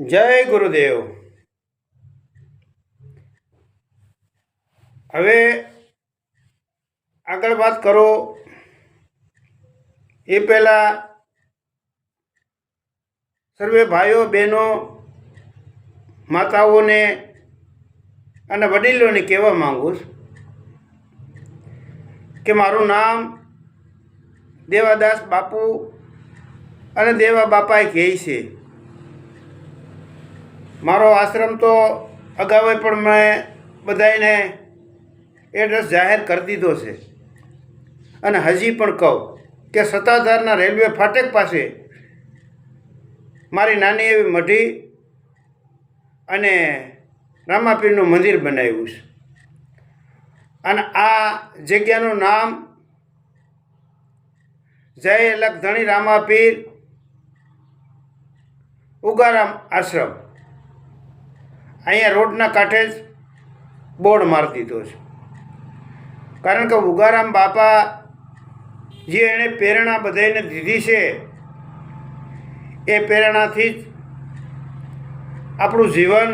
જય ગુરુદેવ. હવે આગળ વાત કરો. એ પહેલાં સર્વે ભાઈઓ, બહેનો, માતાઓને અને વડીલોને કહેવા માગું છું કે મારું નામ દેવાદાસ બાપુ અને દેવા બાપાએ કહે છે. મારો આશ્રમ તો અગાઉ પણ મેં બધાને એડ્રેસ જાહેર કરી દીધો છે. અને હજી પણ કહું કે સત્તાધારના રેલવે ફાટક પાસે મારી નાની એવી મઢી અને રામાપીરનું મંદિર બનાવ્યું છે. અને આ જગ્યાનું નામ જય લખધણી રામાપીર ઉગારામ આશ્રમ અહીંયા રોડના કાંઠે જ બોર્ડ મારી દીધો છે. કારણ કે ઉગારામ બાપા જે એણે પ્રેરણા બધાને દીધી છે, એ પ્રેરણાથી જ આપણું જીવન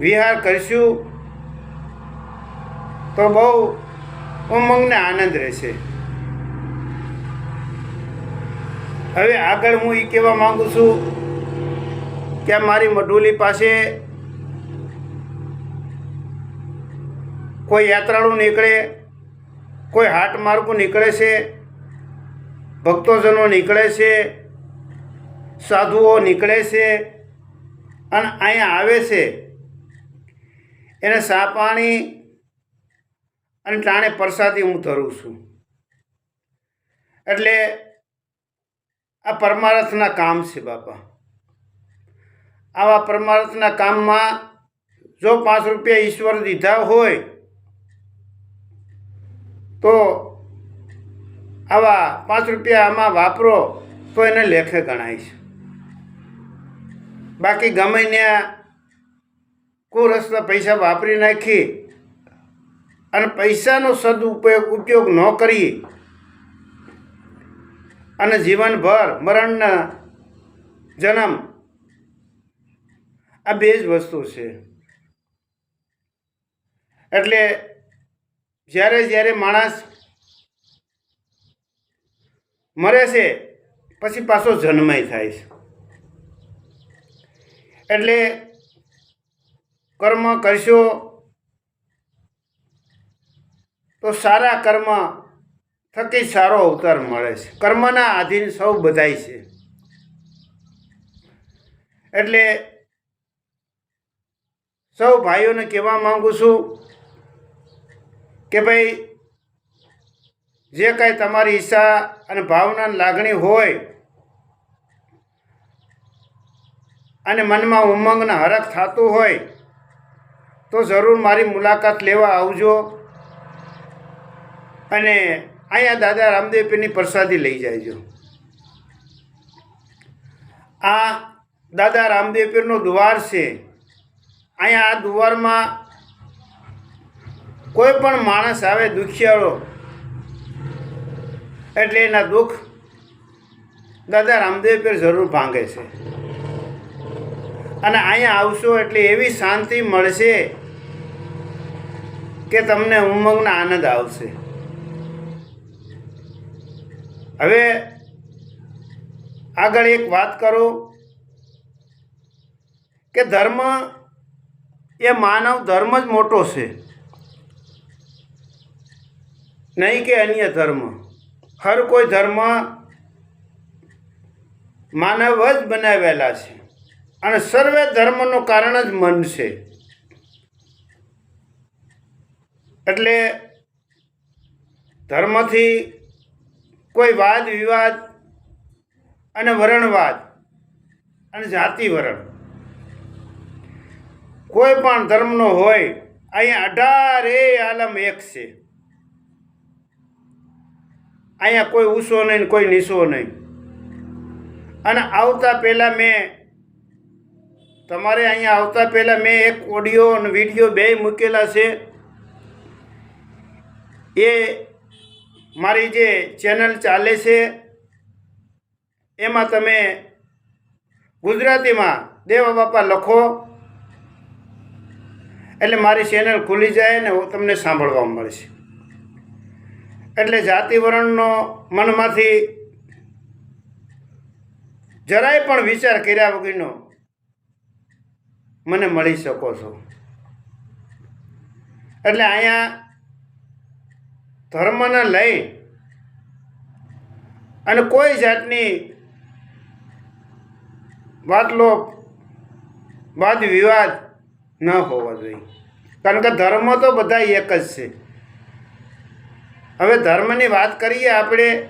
વિહાર કરીશું. તો બહુ ઉમંગને આનંદ રહેશે. હવે આગળ હું એ કહેવા માગું છું કે મારી મઢુલી પાસે કોઈ યાત્રાળુ નીકળે, કોઈ હાટ માર્ગું નીકળે છે, ભક્તોજનો નીકળે છે, સાધુઓ નીકળે છે, અને અહીંયા આવે છે. એને સા પાણી અને ટાણે પ્રસાદી હું ધરું છું. એટલે આ પરમાર્થના કામ છે બાપા. આવા પરમાર્થના કામમાં જો પાંચ રૂપિયા ઈશ્વર દીધા હોય, તો આવા પાંચ રૂપિયા આમાં વાપરો, તો એને લેખે ગણાય છે. બાકી ગમે ત્યાં કુરસ્તા પૈસા વાપરી નાખી અને પૈસાનો સદુપયોગ, ઉપયોગ ન કરીએ અને જીવનભર મરણના જન્મ આ બે જ વસ્તુ છે. એટલે જ્યારે જ્યારે માણસ મરે છે, પછી પાછો જન્મય થાય છે. એટલે કર્મ કરશો તો સારા કર્મ થકી સારો અવતાર મળે છે. કર્મના આધીન સૌ બધાય છે. એટલે સૌ ભાઈઓને કહેવા માગું છું કે ભાઈ, જે કાંઈ તમારી ઈચ્છા અને ભાવના લાગણી હોય અને મનમાં ઉમંગને હરખ થતું હોય, તો જરૂર મારી મુલાકાત લેવા આવજો અને અહીંયા દાદા રામદેવ પીરની પ્રસાદી લઈ જાયજો. આ દાદા રામદેવ પીરનો દ્વાર છે. અહીંયા આ દુવારમાં કોઈ પણ માણસ આવે દુખિયાળો, એટલે એના દુઃખ દાદા રામદેવ પર જરૂર ભાંગે છે. અને અહીંયા આવશો એટલે એવી શાંતિ મળશે કે તમને ઉમંગનો આનંદ આવશે. હવે આગળ એક વાત કરું કે ધર્મ એ માનવ ધર્મ જ મોટો છે. નહીં કે અન્ય ધર્મ. હર કોઈ ધર્મ માનવ જ બનાવેલા છે. અને સર્વે ધર્મનું કારણ જ મન છે. એટલે ધર્મથી કોઈ વાદ વિવાદ અને વરણવાદ અને જાતિ વરણ કોઈ પણ ધર્મનો હોય, અહીંયા અઢારે આલમ એક છે. અહીંયા કોઈ ઊંચો નહીં કોઈ નીચો નહીં. અને આવતા પહેલાં મેં, તમારે અહીંયા આવતા પહેલાં મેં એક ઓડિયો અને વીડિયો બે મૂકેલા છે. એ મારી જે ચેનલ ચાલે છે, એમાં તમે ગુજરાતીમાં દેવા બાપા લખો. એટલે મારી ચેનલ ખુલી જાય ને તમને સાંભળવા મળશે. એટલે જાતિવરણનો મનમાંથી જરાય પણ વિચાર કર્યા વગરનો મને મળી શકો છો. એટલે અહીંયા ધર્મને લઈ અને કોઈ જાતની વાતલો વાદ વિવાદ ન હોવો જોઈએ. કારણ કે ધર્મ તો બધા એક જ છે. હવે ધર્મની વાત કરીએ આપણે,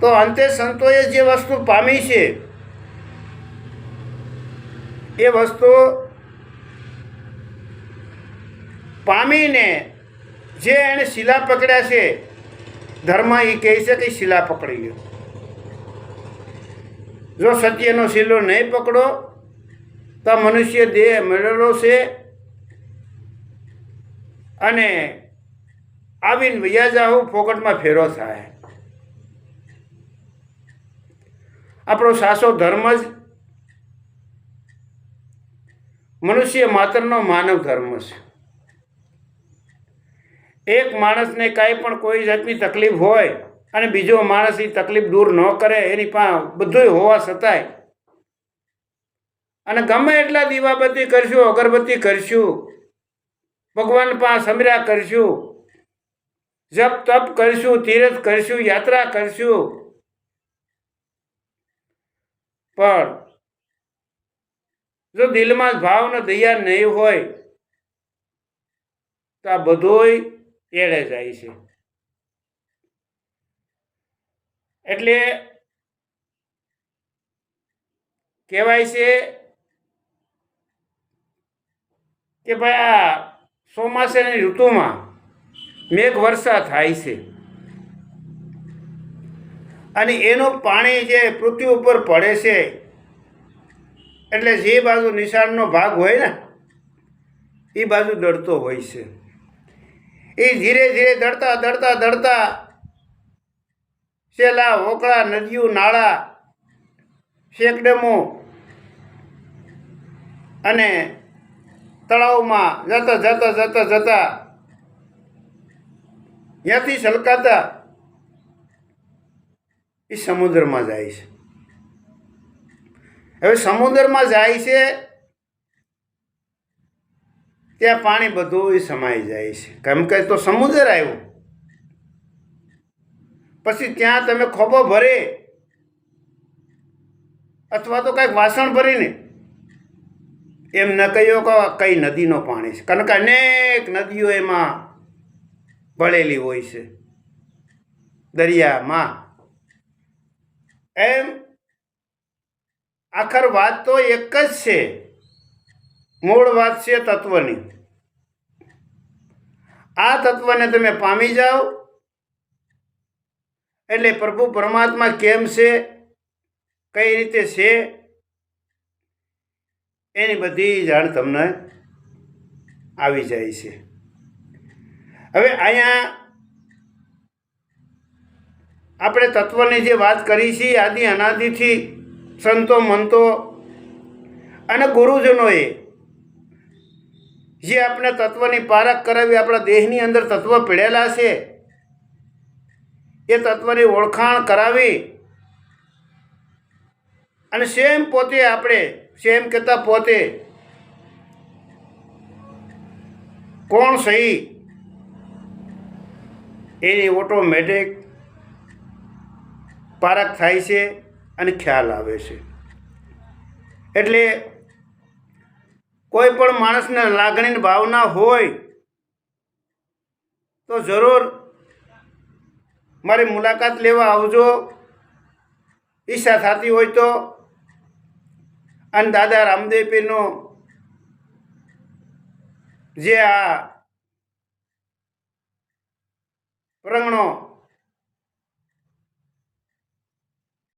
તો અંતે સંતોએ જે વસ્તુ પામી છે, એ વસ્તુ પામીને જે એણે શિલા પકડ્યા છે, ધર્મ એ કહે છે કે શિલા પકડી લ્યો. જો સત્યનો શિલો નહીં પકડો તો મનુષ્ય દેહ મેળવેલો છે અને આવીને વૈયા જાહું ફોકટમાં ફેરો થાય. આપણો સાસો ધર્મ જ મનુષ્ય માત્રનો માનવ ધર્મ છે. એક માણસને કાંઈ પણ કોઈ જાતની તકલીફ હોય અને બીજો માણસ એ તકલીફ દૂર ન કરે એની પા બધું હોવા છતાંય અને ગમે એટલા દીવાબત્તી કરશું, અગરબત્તી કરશું, ભગવાન પાસે સમર્યા કરશું, જપ તપ કરશું, તીર્થ કરશું, યાત્રા કરશું. પણ જો દિલમાં ભાવ ને દયા નહીં હોય, તો આ બધોય એળે જાય છે. એટલે કહેવાય છે કે ભાઈ આ ચોમાસાની ઋતુમાં મેઘ વર્ષા થાય છે. અને એનું પાણી જે પૃથ્વી ઉપર પડે છે, એટલે જે બાજુ નિશાળનો ભાગ હોય ને, એ બાજુ દળતો હોય છે. એ ધીરે ધીરે દળતા દળતા દળતા છેલ્લા હોકળા નદીઓ, નાળા, શેકડેમો અને તળાવમાં જતા જતા જતા જતા ત્યાંથી છલકાતા. એ સમુદ્રમાં જાય છે. હવે સમુદ્રમાં જાય છે, ત્યાં પાણી બધું એ સમાઈ જાય છે. કેમ કે તો સમુદ્ર આવ્યો. પછી ત્યાં તમે ખોબો ભરે, અથવા તો કંઈક વાસણ ભરીને એમ ન કહ્યો કે કઈ નદીનો પાણી છે. કારણ કે અનેક નદીઓ એમાં ભળેલી હોય છે. દરિયામાં. એમ આખર વાત તો એક જ છે. મૂળ વાત છે તત્વની. આ તત્વને તમે પામી જાઓ. એટલે પ્રભુ પરમાત્મા કેમ છે? કઈ રીતે છે? એની બધી જાણ તમને આવી જાય છે. હવે અહીંયા આપણે તત્વની જે વાત કરી છે, આદિ અનાદિથી સંતો મંતો અને ગુરુજનોએ જે આપણે તત્વની પારખ કરાવી, આપણા દેહની અંદર તત્વ પીડેલા છે, એ તત્વની ઓળખાણ કરાવી અને સેમ પોતે આપણે સેમ કહેતા પોતે? કોણ સહી? એની ઓટોમેટિક પારખ થાય છે અને ખ્યાલ આવે છે. એટલે કોઈ પણ માણસને લાગણીની ભાવના હોય તો જરૂર મારી મુલાકાત લેવા આવજો. ઈચ્છા થતી હોય તો અને દાદા રામદેવ પીરનો જે આ પ્રંગણો